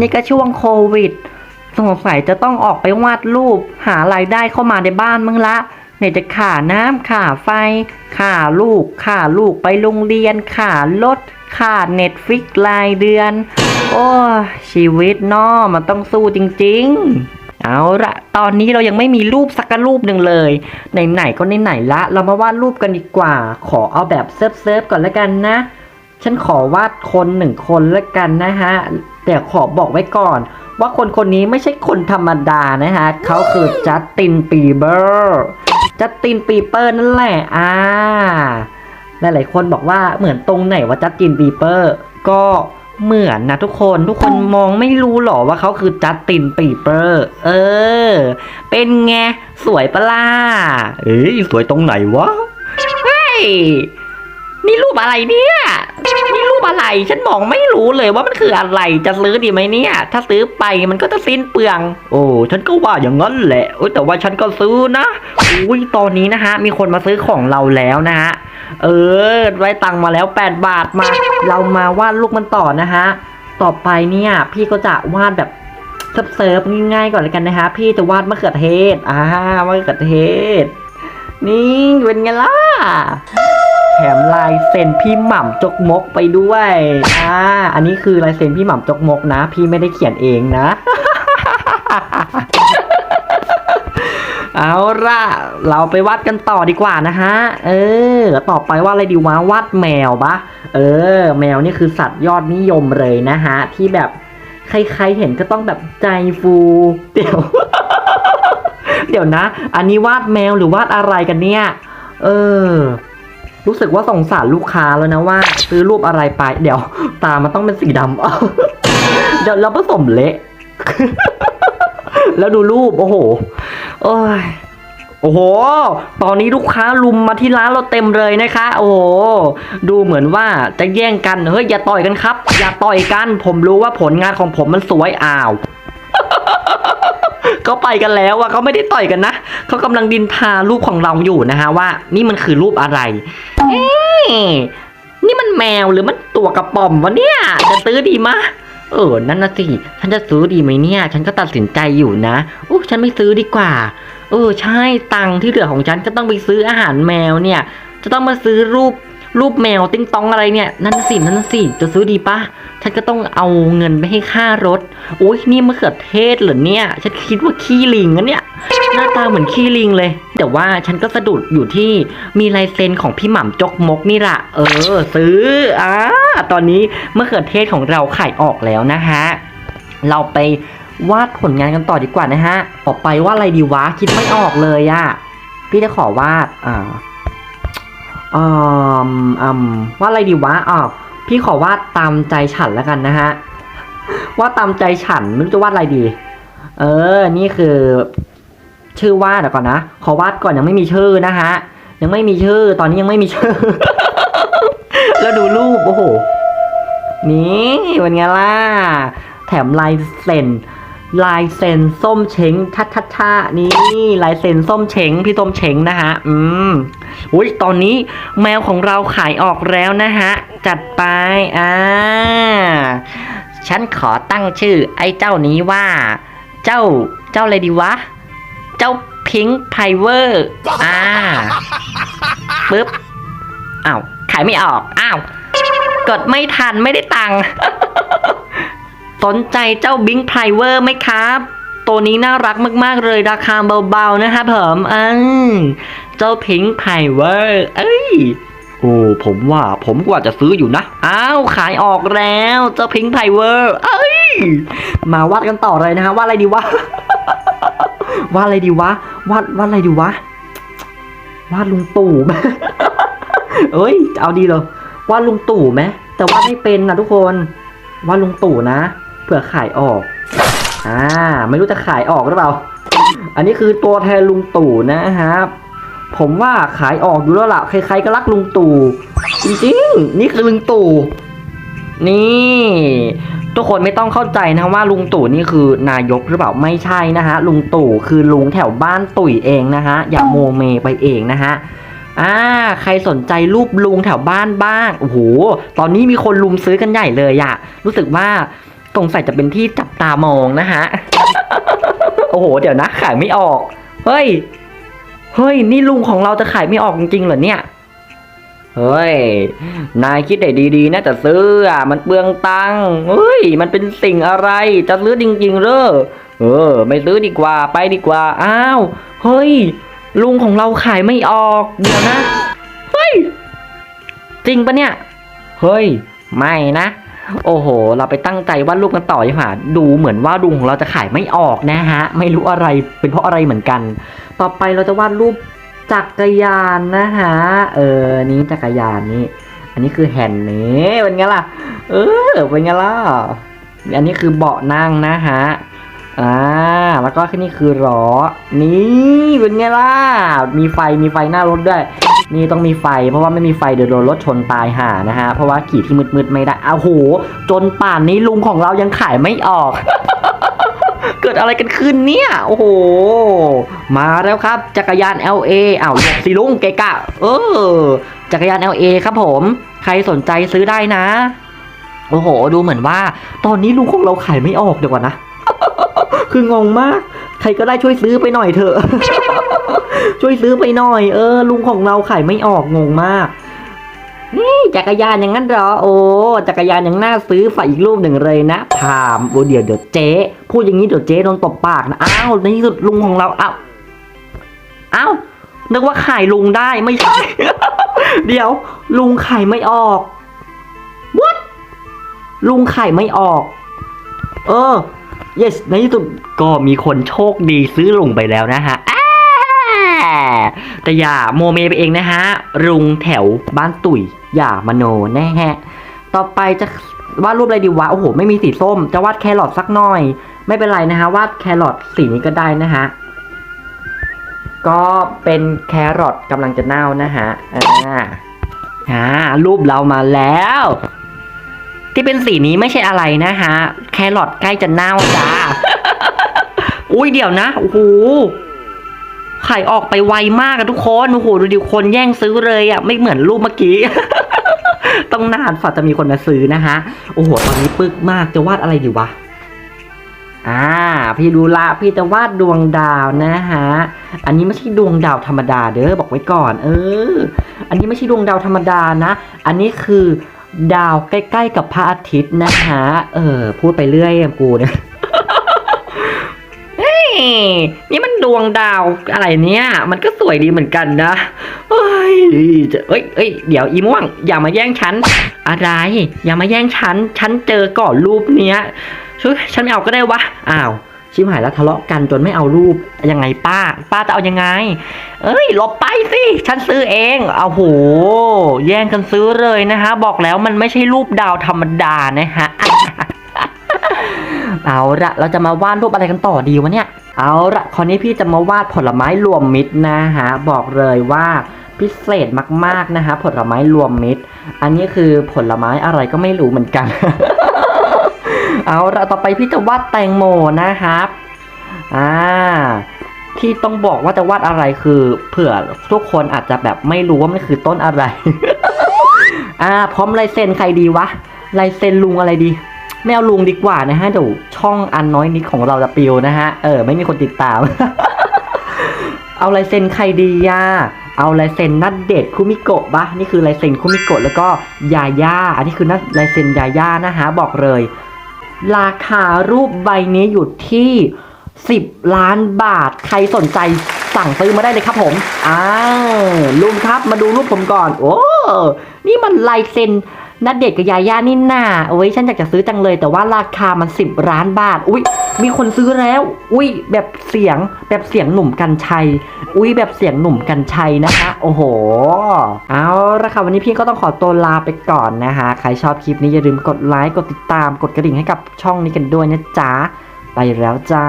นี่ก็ช่วงโควิด สงสัยจะต้องออกไปวาดรูป หารายได้เข้ามาในบ้านมึงละไหนจะค่าน้ำค่าไฟค่าลูกค่าลูกไปโรงเรียนค่ารถค่าเน็ตฟิกรายเดือน โอ้ชีวิตนามันต้องสู้จริง ๆ เอาละตอนนี้เรายังไม่มีรูปสักรูปหนึ่งเลยไหนๆก็ไหนๆละ เรามาวาดรูปกันดีกว่า ขอเอาแบบเซิร์ฟๆก่อนแล้วกันนะ ฉันขอวาดคนหนึ่งคนแล้วกันนะฮะ แต่ขอบอกไว้ก่อน ว่าคนคนนี้ไม่ใช่คนธรรมดานะฮะ เขาคือจัสตินปีเบอร์จัสตินปีเปอร์นั่นแหละอ่าหลายๆคนบอกว่าเหมือนตรงไหนว่าจัสตินปีเปอร์ก็เหมือนนะทุกคนทุกคนมองไม่รู้หรอว่าเขาคือจัสตินปีเปอร์เออ เป็นไง สวยปะล่ะเอ้ยสวยตรงไหนวะเฮ้ย นี่รูปอะไรเนี่ย นี่รูปอะไร ฉันมองไม่รู้เลยว่ามันคืออะไร จะซื้อดีไหมเนี่ย ถ้าซื้อไปมันก็จะสิ้นเปลือง โอ้ฉันก็ว่าอย่างนั้นแหละโอ้แต่ว่าฉันก็ซื้อนะอุ้ยตอนนี้นะฮะ มีคนมาซื้อของเราแล้วนะฮะ เออ ไว้ตังมาแล้ว 8 บาทมา เรามาวาดลูกมันต่อนะฮะ ต่อไปเนี่ย พี่ก็จะวาดแบบเซิร์ฟง่ายๆก่อนเลยกันนะฮะ พี่จะวาดมะเขือเทศ อ่ามะเขือเทศ นี่เป็นไงล่ะ มลายเซ็นพี่หม่ำจกมกไปด้วยอ่าอันนี้คือลายเซ็นพี่หม่ำจกมกนะ พี่ไม่ได้เขียนเองนะ เอาล่ะ เราไปวาดกันต่อดีกว่านะฮะ เออ ต่อไปว่าอะไรดีวะวาดแมวปะเออ แมวนี่คือสัตว์ยอดนิยมเลยนะฮะ ที่แบบใครๆเห็นก็ต้องแบบใจฟูเดี๋ยว เดี๋ยวนะ อันนี้วาดแมวหรือวาดอะไรกันเนี่ย เออ รู้สึกว่าสงสารลูกค้าแล้วนะว่า ซื้อรูปอะไรไป เดี๋ยว ตามันต้องเป็นสีดำเดี๋ยวเราผสมเละ แล้วดูรูป โอ้โห โอ้ยโอ้โห ตอนนี้ลูกค้าลุมมาที่ร้านเราเต็มเลยนะคะ โอ้โห ดูเหมือนว่าจะแย่งกัน เฮ้ย อย่าต่อยกันครับ อย่าต่อยกัน ผมรู้ว่าผลงานของผมมันสวยอ้าวเขาไปกันแล้วอะเขาไม่ได้ต่อยกันนะ เขากำลังดินทารูปของเราอยู่นะฮะว่า นี่มันคือรูปอะไร นี่มันแมวหรือมันตัวกระป๋อมวะเนี่ย จะซื้อดีมะ เออ นั่นนะสิ ฉันจะซื้อดีไหมเนี่ย ฉันก็ตัดสินใจอยู่นะอู้ฉันไม่ซื้อดีกว่า เออ ใช่ ตังค์ที่เหลือของฉันก็ต้องไปซื้ออาหารแมวเนี่ย จะต้องมาซื้อรูป รูปแมวติ้งตองอะไรเนี่ย นั่นสินั่นสิจะซื้อดีปะฉันก็ต้องเอาเงินไปให้ค่ารถโอ้ยนี่มะเขือเทศเหรอเนี่ย ฉันคิดว่าขี้ลิงนะเนี่ยหน้าตาเหมือนขี้ลิงเลย แต่ว่าฉันก็สะดุดอยู่ที่มีลายเซ็นของพี่หม่ำจกมกนี่ละเออ ซื้ออ่าตอนนี้มะเขือเทศของเราขายออกแล้วนะฮะเราไปวาดผลงานกันต่อดีกว่านะฮะต่อไปวาดอะไรดีวะ คิดไม่ออกเลยอะพี่จะขอวาดอ่า อืมอืมวาอะไรดีวะอ๋อพี่ขอวาดตามใจฉันแล้วกันนะฮะวาดตามใจฉันไม่รู้จะวาดอะไรดี เออ นี่คือ ชื่อวาดเดี๋ยวก่อนนะ ขอวาดก่อนยังไม่มีชื่อนะฮะ ยังไม่มีชื่อ ตอนนี้ยังไม่มีชื่อ แล้วดูรูปโอ้โห นี่เป็นไงล่ะ แถมลายเซ็นลายเซ็นส้มเช้งทัดทัดท่านี่ลายเซ็นส้มเช้งพี่ส้มเช้งนะฮะ อืม อุ้ยตอนนี้แมวของเราขายออกแล้วนะฮะ จัดไปอ่าฉันขอตั้งชื่อไอ้เจ้านี้ว่า เจ้าเจ้าอะไรดีวะ เจ้าพิงค์ไพเวอร์อ่าปึ๊บอ้าวขายไม่ออกอ้าวกดไม่ทันไม่ได้ตังค์สนใจเจ้าบิงไพเวอร์ไหมครับ ตัวนี้น่ารักมากๆเลยราคาเบาๆนะครับผมอืมเจ้าพิงค์ไพเวอร์เอ้ยโอ้ผมว่าผมกว่าจะซื้ออยู่นะ อ้าว ขายออกแล้วเจ้าพิงค์ไพเวอร์เอ้ย มาวาดกันต่อเลยนะฮะวาดอะไรดีวะวาดอะไรดีวะวาดวาดอะไรดีวะวาดลุงตู่ไหมเอ้ย เอาดีเลยวาดลุงตู่ไหมแต่วาดไม่เป็นนะทุกคนวาดลุงตู่นะเผื่อขายออก อ่า ไม่รู้จะขายออกหรือเปล่า อันนี้คือตัวแทนลุงตู่นะครับ ผมว่าขายออกอยู่แล้วล่ะ ใครๆก็รักลุงตู่ จริงๆ นี่คือลุงตู่ นี่ ทุกคนไม่ต้องเข้าใจนะว่าลุงตู่นี่คือนายกหรือเปล่า ไม่ใช่นะฮะ ลุงตู่คือลุงแถวบ้านตุ๋ยเองนะฮะ อย่าโมเมไปเองนะฮะอ่า ใครสนใจรูปลุงแถวบ้านบ้าง โอ้โห ตอนนี้มีคนลุมซื้อกันใหญ่เลยอะรู้สึกว่าสงสัยจะเป็นที่จับ ตามองนะฮะ โอ้โห เดี๋ยวนะขายไม่ออก เฮ้ย เฮ้ย นี่ลุงของเราจะขายไม่ออกจริงๆเหรอเนี่ย เฮ้ย นายคิดได้ดีๆนะจะซื้ออะ มันเปลืองตังค์ เฮ้ย มันเป็นสิ่งอะไร จะซื้อจริงๆเหรอเออ ไม่ซื้อดีกว่า ไปดีกว่า อ้าว เฮ้ย ลุงของเราขายไม่ออก เดี๋ยวนะ เฮ้ย จริงปะเนี่ย เฮ้ย ไม่นะ โอ้โห เราไปตั้งใจวาดรูปกันต่อดีกว่าดูเหมือนว่าดุงของเราจะขายไม่ออกนะฮะ ไม่รู้อะไรเป็นเพราะอะไรเหมือนกัน ต่อไปเราจะวาดรูปจักรยานนะฮะ เออ นี้จักรยานนี่อันนี้คือแฮนด์นี่เป็นไงล่ะ เออ เป็นไงล่ะ อันนี้คือเบาะนั่งนะฮะ อ่า แล้วก็นี่คือล้อ นี่เป็นไงล่ะ มีไฟ มีไฟหน้ารถด้วย นี่ต้องมีไฟ เพราะว่าไม่มีไฟเดี๋ยวโดนรถชนตายห่านะฮะ เพราะว่าขี่ที่มืดๆไม่ได้อ้าวโห จนป่านนี้ลุงของเรายังขายไม่ออก เกิดอะไรกันขึ้นเนี่ย โอ้โห มาแล้วครับ จักรยาน LA อ้าวหลบสิลุงเกะกะ เออ จักรยาน LA ครับผม ใครสนใจซื้อได้นะ โอ้โห ดูเหมือนว่า ตอนนี้ลุงของเราขายไม่ออกเดี๋ยวก่อนนะ คืองงมาก ใครก็ได้ช่วยซื้อไปหน่อยเถอะ ช่วยซื้อไปหน่อย เออ ลุงของเราขายไม่ออกงงมากนี่จักรยานอย่างนั้นหรอ โอ้จักรยานยังน่าซื้อฝากอีกรูปหนึ่งเลยนะพามโอเดี๋ยวเดี๋ยวเจ๊พูดอย่างนี้เดี๋ยวเจ๊โดนตบปากนะอ้าวในที่สุดลุงของเราอ้าวอ้าวนึกว่าขายลุงได้ไม่ใช่ เดี๋ยว ลุงขายไม่ออก what ลุงขายไม่ออก เออ yes ในที่สุดก็มีคนโชคดีซื้อลุงไปแล้วนะฮะแต่อย่าโมเมไปเองนะฮะลุงแถวบ้านตุ๋ยอย่ามโนแน่ฮะ ต่อไปจะวาดรูปอะไรดีวะโอ้โหไม่มีสีส้ม จะวาดแครอทสักหน่อย ไม่เป็นไรนะฮะวาดแครอทสีนี้ก็ได้นะฮะก็เป็นแครอทกำลังจะเน่านะฮะอ่าอ่ารูปเรามาแล้ว ที่เป็นสีนี้ไม่ใช่อะไรนะฮะ แครอทใกล้จะเน่าจ้า อุ้ยเดี๋ยวนะ โอ้โหขายออกไปไวมากอะทุกคน โอ้โห ดูดิคนแย่งซื้อเลยอะไม่เหมือนรูปเมื่อกี้ ต้องนานฝ่าจะมีคนมาซื้อนะฮะ โอ้โห ตอนนี้ปึกมากจะวาดอะไรดีวะอ่าพี่ดูละพี่จะวาดดวงดาวนะฮะ อันนี้ไม่ใช่ดวงดาวธรรมดาเด้อบอกไว้ก่อน เออ อันนี้ไม่ใช่ดวงดาวธรรมดานะ อันนี้คือ ดาวใกล้ๆกับพระอาทิตย์นะฮะเออ พูดไปเรื่อยกูเนี่ยเฮ้ยนี่มันดวงดาวอะไรเนี่ย มันก็สวยดีเหมือนกันนะเฮ้ยจะเอ้ยเอ้ยเดี๋ยวอีม่วง อย่ามาแย่งฉัน อะไร อย่ามาแย่งฉัน ฉันเจอก่อนรูปเนี้ยช่วยฉันไม่เอาก็ได้วะ อ้าว ชิมหายแล้วทะเลาะกันจนไม่เอารูปยังไงป้า ป้าจะเอายังไง เอ้ยหลบไปสิฉันซื้อเองเอาโห แย่งกันซื้อเลยนะฮะ บอกแล้วมันไม่ใช่รูปดาวธรรมดานะฮะเอาละเราจะมาวาดรูปอะไรกันต่อดีวะเนี่ย เอาละคราวนี้พี่จะมาวาดผลไม้รวมมิตรนะฮะ บอกเลยว่าพิเศษมากๆนะฮะผลไม้รวมมิตร อันนี้คือผลไม้อะไรก็ไม่รู้เหมือนกัน เอาละต่อไปพี่จะวาดแตงโมนะครับอ่าที่ต้องบอกว่าจะวาดอะไรคือเผื่อทุกคนอาจจะแบบไม่รู้ว่ามันคือต้นอะไรอ่าพร้อมลายเซ็นใครดีวะลายเซ็นลุงอะไรดีไม่เอาลุงดีกว่านะฮะเดี๋ยวช่องอันน้อยนิดของเราจะปิวนะฮะเออไม่มีคนติดตาม เอาลายเซ็นใครดีย่าเอาลายเซ็นนัดเดทคุมิโกะปะนี่คือลายเซ็นคุมิโกะแล้วก็ยาย่าอันนี้คือนัดลายเซ็นยาย่านะฮะบอกเลย ราคารูปใบนี้อยู่ที่ 10 ล้านบาท ใครสนใจสั่งซื้อมาได้เลยครับผมอ้าวลุงครับมาดูรูปผมก่อน โอ้ นี่มันลายเซ็น นัดเดทกับยาย่านี่นาโอ้ยฉันอยากจะซื้อจังเลย แต่ว่าราคามัน 10ล้านบาท อุ้ยมีคนซื้อแล้ว อุ้ยแบบเสียงแบบเสียงหนุ่มกัญชัย อุ้ยแบบเสียงหนุ่มกัญชัยนะคะ โอ้โห เอาละค่ะวันนี้พี่ก็ต้องขอตัวลาไปก่อนนะคะใครชอบคลิปนี้อย่าลืมกดไลค์กดติดตามกดกระดิ่งให้กับช่องนี้กันด้วยนะจ๊ะไปแล้วจ้า